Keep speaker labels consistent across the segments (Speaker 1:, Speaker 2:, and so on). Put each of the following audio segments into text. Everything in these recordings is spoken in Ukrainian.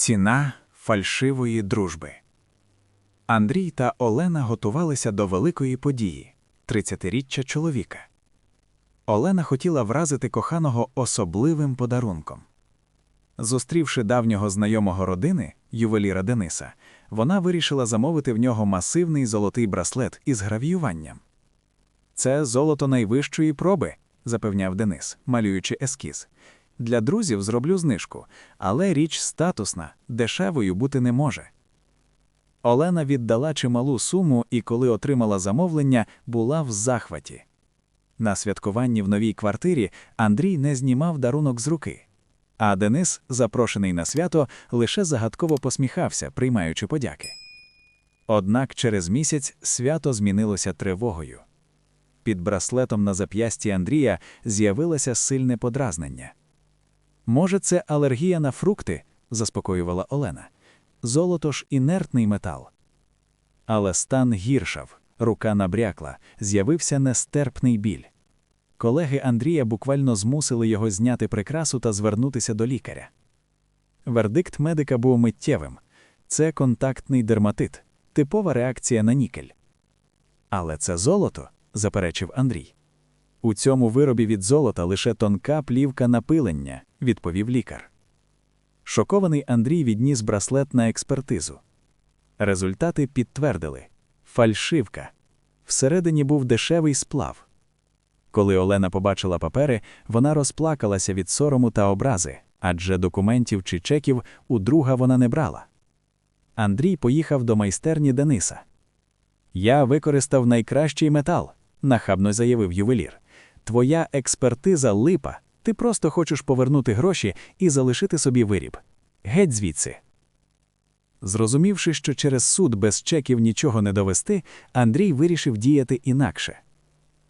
Speaker 1: Ціна фальшивої дружби. Андрій та Олена готувалися до великої події 30-річчя чоловіка. Олена хотіла вразити коханого особливим подарунком. Зустрівши давнього знайомого родини, ювеліра Дениса, вона вирішила замовити в нього масивний золотий браслет із гравіюванням. Це золото найвищої проби, запевняв Денис, малюючи ескіз. Для друзів зроблю знижку, але річ статусна, дешевою бути не може. Олена віддала чималу суму і, коли отримала замовлення, була в захваті. На святкуванні в новій квартирі Андрій не знімав дарунок з руки, а Денис, запрошений на свято, лише загадково посміхався, приймаючи подяки. Однак через місяць свято змінилося тривогою. Під браслетом на зап'ясті Андрія з'явилося сильне подразнення. Може, це алергія на фрукти, заспокоювала Олена. Золото ж інертний метал. Але стан гіршав, рука набрякла, з'явився нестерпний біль. Колеги Андрія буквально змусили його зняти прикрасу та звернутися до лікаря. Вердикт медика був миттєвим це контактний дерматит, типова реакція на нікель. Але це золото, заперечив Андрій. У цьому виробі від золота лише тонка плівка напилення, відповів лікар. Шокований Андрій відніс браслет на експертизу. Результати підтвердили фальшивка. Всередині був дешевий сплав. Коли Олена побачила папери, вона розплакалася від сорому та образи, адже документів чи чеків у друга вона не брала. Андрій поїхав до майстерні Дениса. Я використав найкращий метал, нахабно заявив ювелір. Твоя експертиза липа. Ти просто хочеш повернути гроші і залишити собі виріб. Геть звідси. Зрозумівши, що через суд без чеків нічого не довести, Андрій вирішив діяти інакше.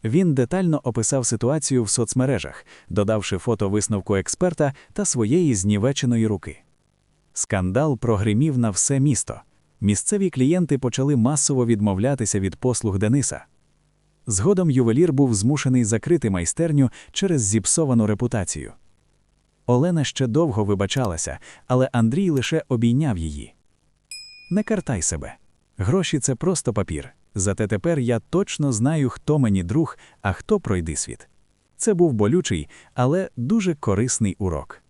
Speaker 1: Він детально описав ситуацію в соцмережах, додавши фото висновку експерта та своєї знівеченої руки. Скандал прогримів на все місто. Місцеві клієнти почали масово відмовлятися від послуг Дениса. Згодом ювелір був змушений закрити майстерню через зіпсовану репутацію. Олена ще довго вибачалася, але Андрій лише обійняв її. Не картай себе. Гроші це просто папір. Зате тепер я точно знаю, хто мені друг, а хто пройди світ. Це був болючий, але дуже корисний урок.